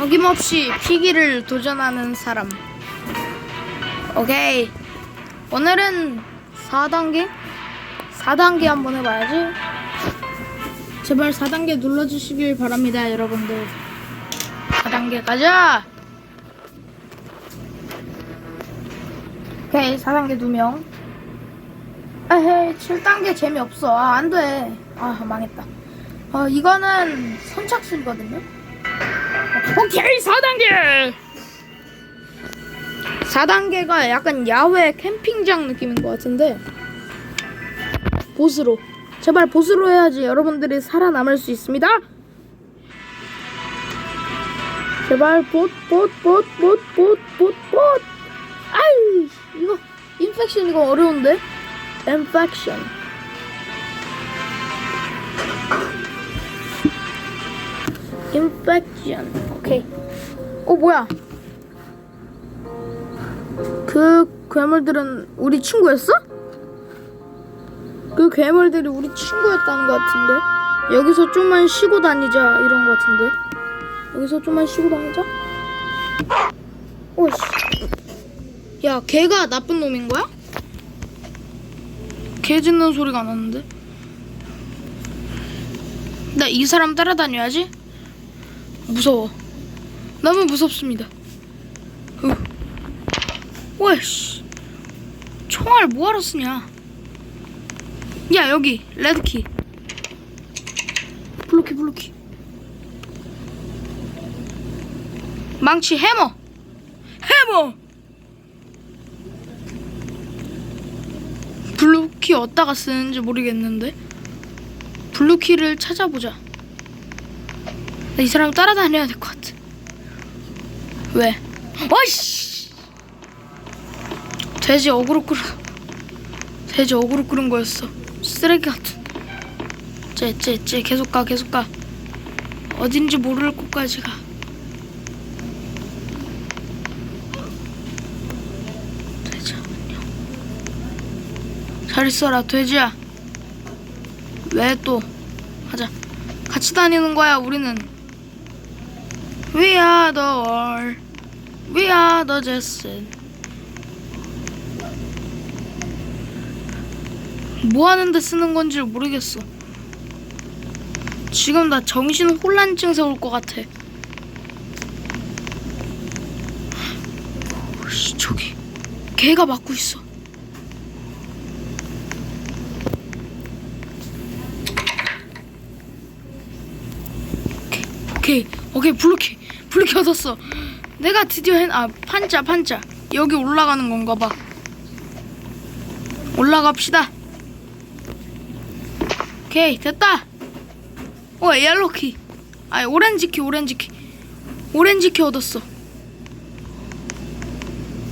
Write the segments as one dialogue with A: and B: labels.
A: 어김없이 피기를 도전하는 사람. 오케이. 오늘은 4단계? 4단계 한번 해봐야지. 제발 4단계 눌러주시길 바랍니다, 여러분들. 4단계 가자! 오케이, 4단계 2명. 에헤이, 7단계 재미없어. 아, 안 돼. 아, 망했다. 어, 이거는 선착순이거든요. 오케이 4단계! 4단계가 약간 야외 캠핑장 느낌인 것 같은데 보스로. 제발 보스로 해야지 여러분들이 살아남을 수 있습니다. 제발 봇봇봇봇봇봇봇! 아유 이거 인펙션 이거 어려운데? 인펙션 인펙션 오케이. 어 뭐야? 그 괴물들은 우리 친구였어? 그 괴물들이 우리 친구였다는 것 같은데? 여기서 좀만 쉬고 다니자 이런 것 같은데? 여기서 좀만 쉬고 다니자? 오씨. 야 걔가 나쁜 놈인 거야? 개 짖는 소리가 나는데? 나 이 사람 따라다녀야지 무서워. 너무 무섭습니다. 후. 와씨. 총알 뭐하러 쓰냐? 야 여기 레드키. 블루키 블루키. 망치 해머. 해머. 블루키 어디다가 쓰는지 모르겠는데. 블루키를 찾아보자. 나이 사람 따라다녀야 될 것 같아. 왜? 어이씨! 돼지 어그로 끌어. 돼지 어그로 끌은 거였어. 쓰레기 같은. 쟤, 쟤, 쟤 계속 가, 계속 가. 어딘지 모를 곳까지 가. 돼지 안녕. 잘 있어라, 돼지야. 왜 또? 가자. 같이 다니는 거야, 우리는. We are the world. We are the Jason. 뭐 하는데 쓰는 건지 모르겠어. 지금 나 정신 혼란 증세 올 것 같아. 오씨, 저기. 개가 맞고 있어. 오케이 오케이 블루키 블루키 얻었어. 내가 드디어 해, 아 판자 판자. 여기 올라가는 건가 봐. 올라갑시다. 오케이 됐다. 어 옐로 키. 아니 오렌지 키 오렌지 키. 오렌지 키 얻었어.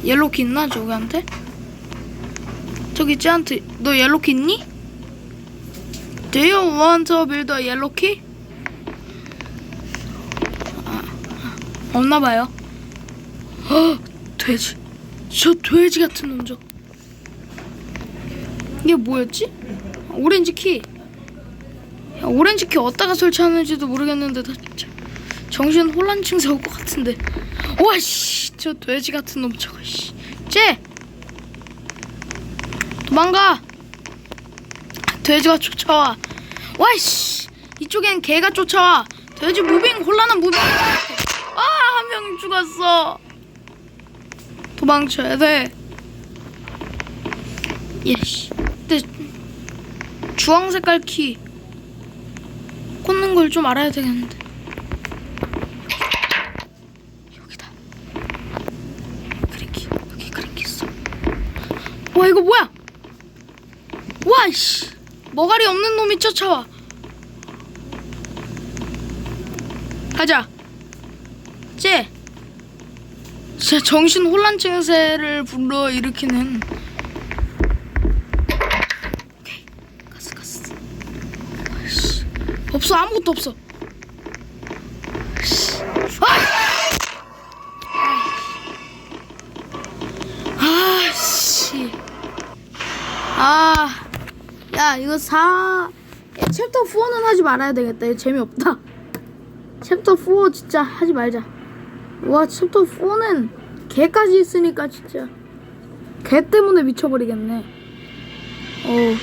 A: 옐로 키 있나 저기한테? 저기 쟤한테 너 옐로 키 있니? Do you want to build a yellow key? 없나 봐요. 헉, 돼지. 저 돼지 같은 놈저. 이게 뭐였지? 오렌지 키. 야, 오렌지 키 어디다가 설치하는지도 모르겠는데 나 진짜 정신 혼란 증세 올것 같은데. 와 씨, 저 돼지 같은 놈 저거 씨. 쟤. 도망가. 돼지가 쫓아와. 와 씨, 이쪽엔 개가 쫓아와. 돼지 무빙 곤란한 무빙. 명 죽었어. 도망쳐야 돼. 예씨. 근데 주황 색깔 키 꽂는 걸 좀 알아야 되겠는데. 여기다. 그린키 여기 그린키 있어. 와 이거 뭐야? 와 씨. 머가리 없는 놈이 쫓아와. 가자. 쟤 진짜 정신 혼란 증세를 불러 일으키는. 가스 가스. 아이씨. 없어 아무것도 없어. 아! 아씨. 아야 이거 사. 챕터 4는 하지 말아야 되겠다. 이거 재미없다. 챕터 4 진짜 하지 말자 와 챕터 4는 개까지 있으니까 진짜 개 때문에 미쳐버리겠네. 어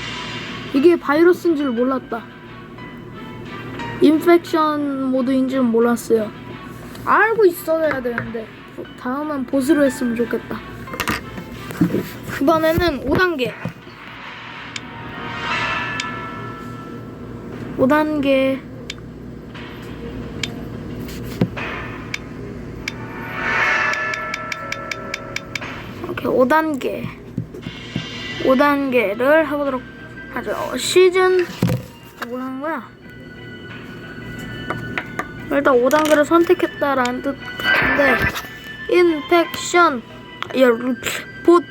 A: 이게 바이러스인 줄 몰랐다. 인펙션 모드인 줄 몰랐어요. 알고 있어야 되는데 다음은 보스로 했으면 좋겠다. 이번에는 5단계. 5단계. 5단계. 5단계를 해보도록 하죠. 시즌, 뭘 하는 거야? 일단 5단계를 선택했다라는 뜻 같은데, 인펙션, 야, 봇,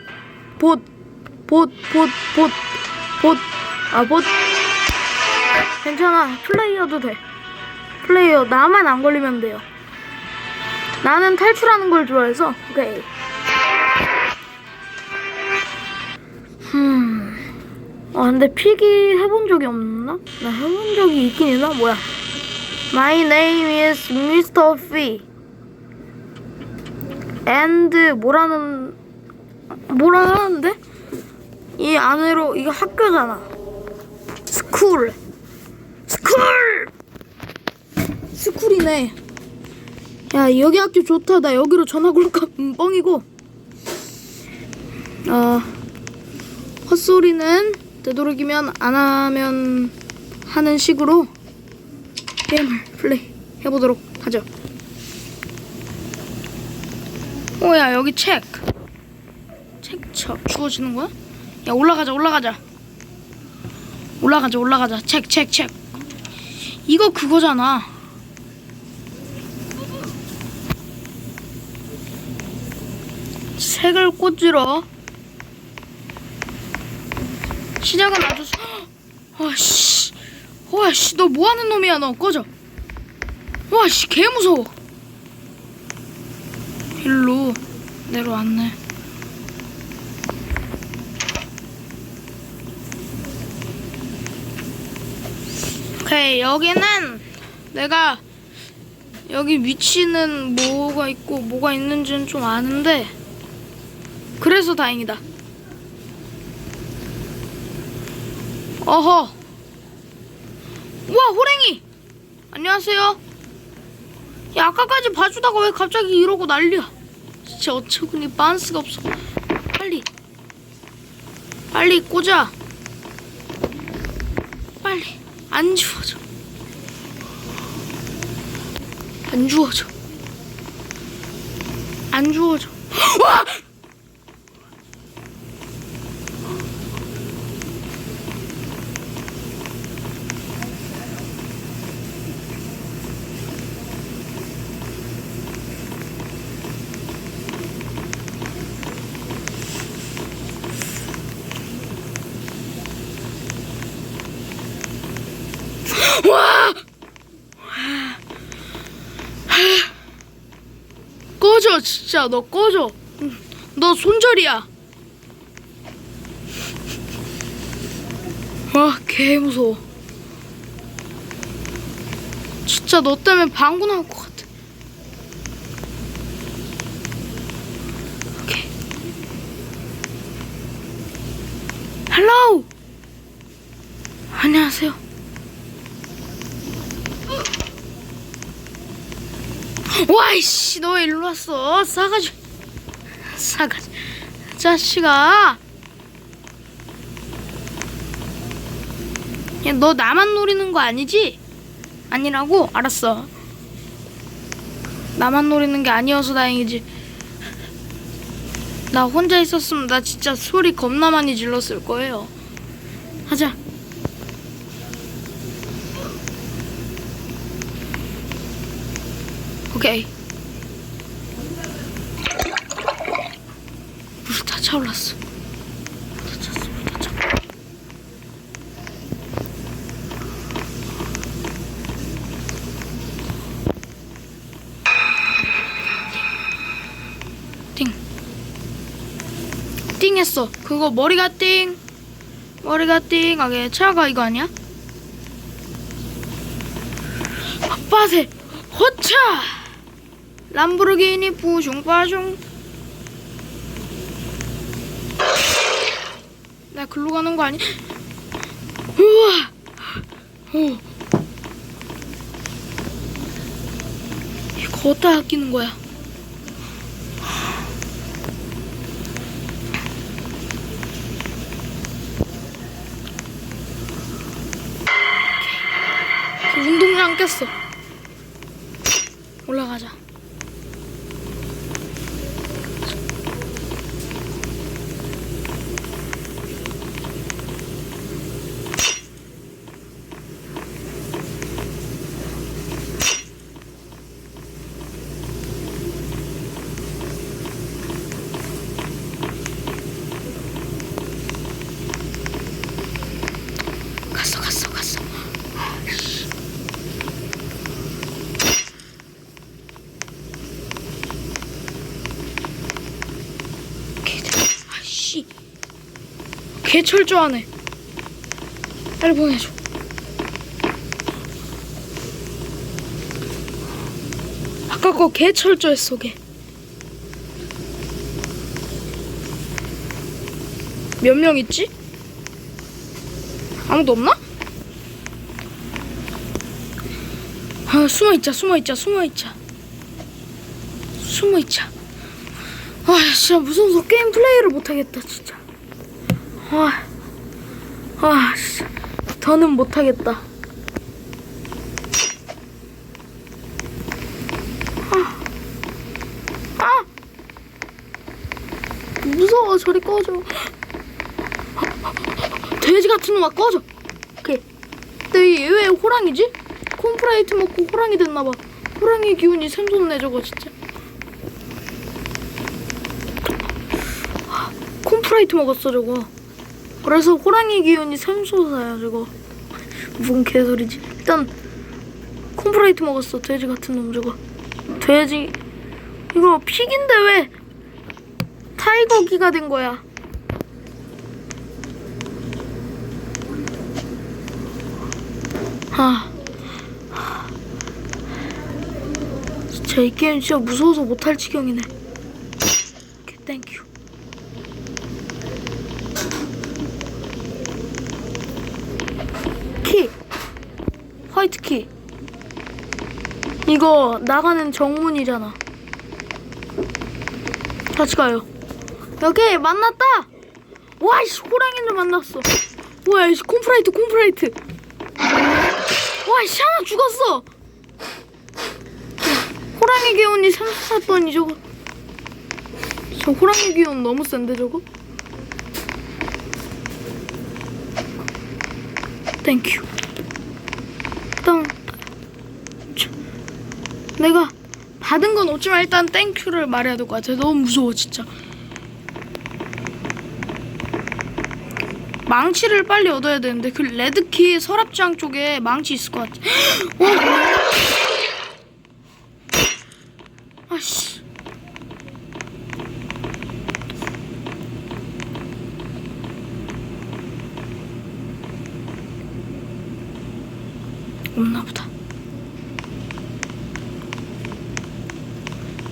A: 봇, 봇, 봇, 봇, 봇, 아, 봇. 괜찮아. 플레이어도 돼. 플레이어, 나만 안 걸리면 돼요. 나는 탈출하는 걸 좋아해서, 오케이. 음. 아, 근데 피기 해본 적이 없나? 나 해본 적이 있긴 있나? 뭐야. My name is Mr. Fee. and 뭐라는 뭐라 하는데? 이 안으로 이거 학교잖아. 스쿨. 스쿨. 스쿨이네. 야 여기 학교 좋다. 나 여기로 전학 올까 음, 뻥이고. 어 헛소리는 되도록이면 안 하면 하는 식으로 게임을 플레이 해보도록 하죠. 오야 여기 책. 책첩 주어지는 거야? 야 올라가자 올라가자. 올라가자 올라가자. 책 책 책. 이거 그거잖아. 색을 꽂으러 시작은 아주 수- 와씨. 와씨 너 뭐하는 놈이야 너. 꺼져. 와씨 개 무서워. 일로 내려왔네. 오케이 여기는 내가 여기 위치는 뭐가 있고 뭐가 있는지는 좀 아는데 그래서 다행이다 어허. 우와 호랭이. 안녕하세요. 야 아까까지 봐주다가 왜 갑자기 이러고 난리야? 진짜 어처구니 빤스가 없어. 빨리. 빨리 꽂아. 빨리. 안 주워져. 안 주워져. 안 주워져. 와! 와! 꺼져 진짜 너 꺼져. 너 손절이야. 와 개 무서워. 진짜 너 때문에 방구 나올 것 같아. 오케이. 헬로우 안녕하세요 와이씨 너 왜 일로 왔어? 싸가지 싸가지. 자식아. 야 너 나만 노리는 거 아니지? 아니라고? 알았어. 나만 노리는 게 아니어서 다행이지. 나 혼자 있었으면 나 진짜 소리 겁나 많이 질렀을 거예요. 하자 오케이. 물 다 차올랐어. 다 찼어, 물다 차. 띵. 띵했어. 그거 머리가 띵. 머리가 띵하게 차가 이거 아니야? 빠세. 호차. 람보르기니 빠숑 나 글로 가는 거 아니? 우와 오 이거 어디다 아끼는 거야? 그 운동장 깼어. 올라가자. 갔어, 갔어, 갔어. 개들 아씨 개 철저하네 빨리 보내줘. 아까 거 개 철저했어 걔몇명 있지? 아무도 없나? 아 숨어 있자 숨어 있자 숨어 있자. 숨어 있자. 아 진짜 무서워서 게임 플레이를 못 하겠다 진짜 아, 아 진짜 더는 못하겠다. 아, 아. 무서워 저리 꺼져 돼지 같은 놈아 꺼져. 오케이. 근데 얘 왜 호랑이지? 콤프라이트 먹고 호랑이 됐나봐. 호랑이 기운이 샘솟네 저거 진짜. 콤프라이트 먹었어 저거 그래서 호랑이 기운이 샘솟아요 저거. 무슨 개소리지. 일단 콤프라이트 먹었어 돼지 같은 놈 저거. 돼지. 이거 픽인데 왜 타이거기가 된 거야? 아 진짜 이 게임 진짜 무서워서 못할 지경이네. 땡큐 키 화이트 키 이거 나가는 정문이잖아. 같이 가요. 여기 만났다! 와이씨 호랑이를 만났어. 뭐야 이씨 콤프라이트 콤프라이트. 와이씨 하나 죽었어! 호랑이 기운이 샘솟았더니 저거. 저 호랑이 기운 너무 센데 저거? 땡큐. 일단 저, 내가 받은 건 없지만 일단 땡큐를 말해야 될 것 같아. 너무 무서워 진짜. 망치를 빨리 얻어야 되는데 그 레드키 서랍장 쪽에 망치 있을 것 같아. 어? 아씨. 없나 보다.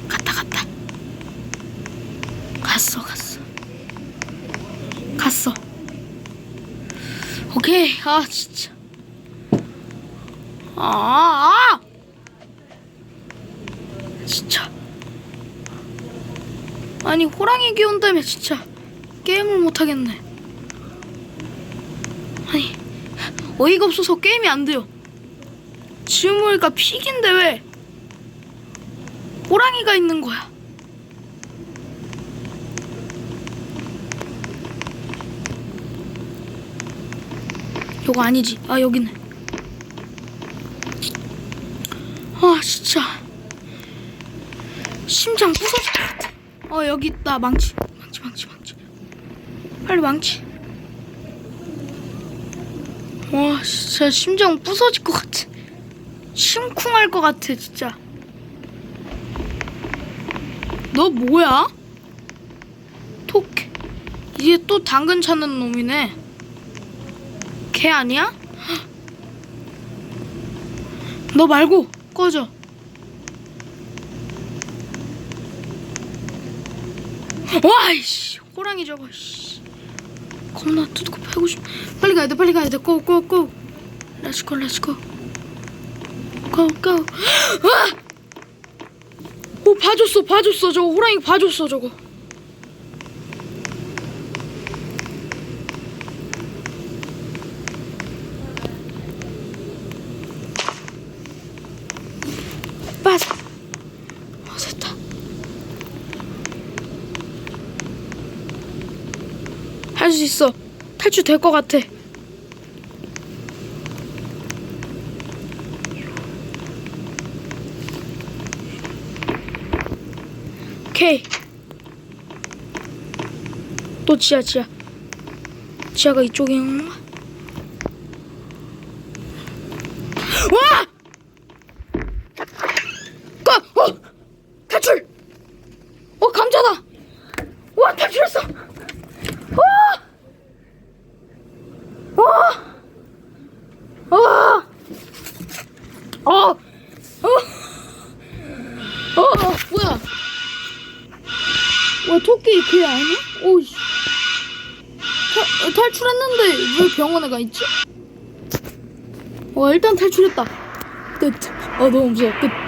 A: 갔다 갔다. 갔어 갔어. 갔어. 오케이. 아 진짜. 아, 아! 진짜. 아니 호랑이 기운 때문에 진짜 게임을 못 하겠네. 아니 어이가 없어서 게임이 안 돼요. 지금 보니까 픽인데 왜 호랑이가 있는 거야? 이거 아니지? 아 여기네. 아 진짜 심장 부서질 것 같아. 어 여기 있다 망치, 망치, 망치, 망치. 빨리 망치. 와 진짜 심장 부서질 것 같아. 심쿵할 것 같아 진짜. 너 뭐야? 톡. 이제 또 당근 찾는 놈이네. 걔 아니야? 너 말고 꺼져. 와이씨 호랑이 저거 씨. 겁나 뜯고 패고 싶. 빨리 가야 돼 빨리 가야 돼. 고고고 라츠고 라츠고. 고고. 아! 오 봐줬어 봐줬어 저거 호랑이 봐줬어 저거. 빠져 어 됐다. 할 수 있어. 탈출 될 것 같아. 오케이. 또 지하 지하. 지하가 이쪽이었나? 병원에 가 있지? 와 일단 탈출했다 끝. 아 너무 무서워 끝.